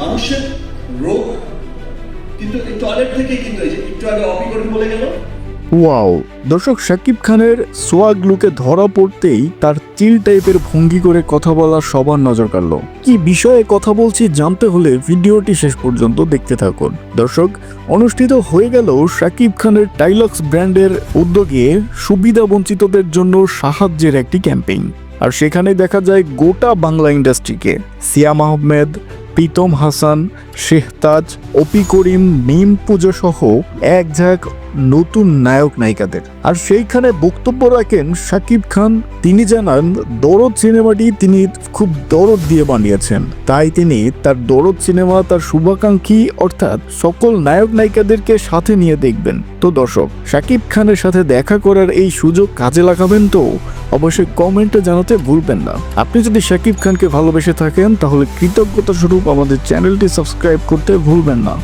মানুষের রোগ, কিন্তু এই টয়লেট থেকেই কিন্তু এই যে একটু আগে অপি বলে গেল। ওয়াও, দর্শক, শাকিব খানের সোয়াগ লুকে ধরা পড়তেই তার চিল টাইপের ভঙ্গি করে কথা বলা সবার নজর কাড়ল। কি বিষয়ে কথা বলছি জানতে হলে ভিডিওটি শেষ পর্যন্ত দেখতে থাকুন। দর্শক, অনুষ্ঠিত হয়ে গেল শাকিব খানের টাইলক্স ব্র্যান্ডের উদ্যোগে সুবিধা বঞ্চিতদের জন্য সাহায্যের একটি ক্যাম্পেইন। আর সেখানে দেখা যায় গোটা বাংলা ইন্ডাস্ট্রিকে। সিয়াম আহমেদ প্রীতম হাসান শেহতাজ অপি করিম মিম পুজো সহ এক ঝাঁক নতুন নায়ক নায়িকাদের। আর সেইখানে বক্তব্য রাখেন শাকিব খান। তিনি জানান, দরদ সিনেমাটি তিনি খুব দরদ দিয়ে বানিয়েছেন। তাই তিনি তার দরদ সিনেমা, তার শুভাকাঙ্ক্ষী অর্থাৎ সকল নায়ক নায়িকাদেরকে সাথে নিয়ে দেখবেন। তো দর্শক, শাকিব খানের সাথে দেখা করার এই সুযোগ কাজে লাগাবেন তো? অবশ্যই কমেন্টে জানাতে ভুলবেন না। আপনি যদি শাকিব খানকে ভালোবেসে থাকেন, তাহলে কৃতজ্ঞতা স্বরূপ আমাদের চ্যানেলটি সাবস্ক্রাইব করতে ভুলবেন না।